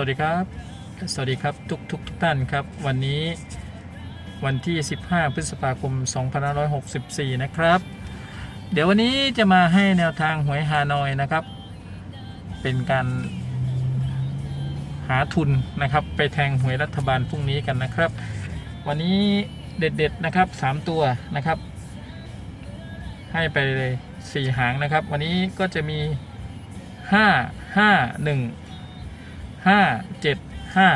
วัสดีครับ สวัสดีครับทุกทุกทุกท่านครับ วันนี้วันที่ 15 พฤษภาคม 2564 นะครับ เดี๋ยววันนี้จะมาให้แนวทางหวยฮานอยนะครับ เป็นการหาทุนนะครับ ไปแทงหวยรัฐบาลพรุ่งนี้กันนะครับ วันนี้เด็ดๆนะครับ 3 ตัวนะครับ ให้ไปเลย 4 หางนะครับ วันนี้ก็จะมี 5 5 1 ห้าเจ็ดห้า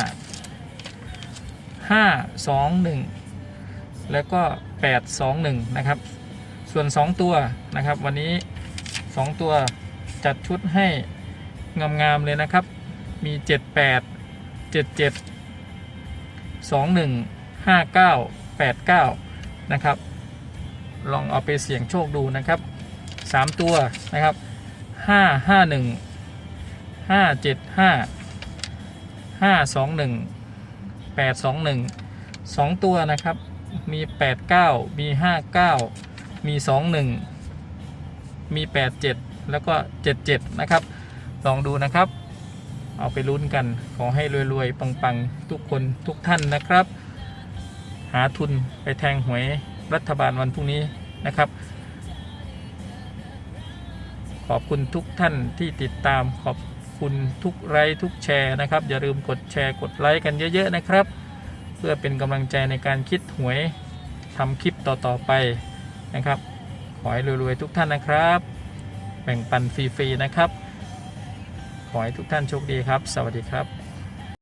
ห้าสองหนึ่งแล้วก็แปดสองหนึ่งนะครับ ส่วนสองตัวนะครับ วันนี้สองตัวจัดชุดให้งามๆเลยนะครับ มีเจ็ดแปดเจ็ดเจ็ดสองหนึ่งห้าเก้าแปดเก้านะครับ ลองเอาไปเสี่ยงโชคดูนะครับสามตัวนะครับห้าห้าหนึ่งห้าเจ็ดห้า ห้าสองหนึ่งแปดสองหนึ่งสองตัวนะครับ มีแปดเก้ามีห้าเก้ามีสองหนึ่งมีแปดเจ็ดแล้วก็เจ็ดเจ็ดนะครับ ลองดูนะครับ เอาไปลุ้นกัน ขอให้รวยๆ ปังๆ ทุกคนทุกท่านนะครับ หาทุนไปแทงหวยรัฐบาลวันพรุ่งนี้นะครับขอบคุณทุกท่านที่ติดตามขอบ คุณทุกไลค์ทุกแชร์นะครับ อย่าลืมกดแชร์กดไลค์กันเยอะ ๆ นะครับ เพื่อเป็นกำลังใจในการคิดหวยทำคลิปต่อๆไปนะครับ ขอให้รวยๆทุกท่านนะครับ แบ่งปันฟรีๆนะครับ ขอให้ทุกท่านโชคดีครับ สวัสดีครับ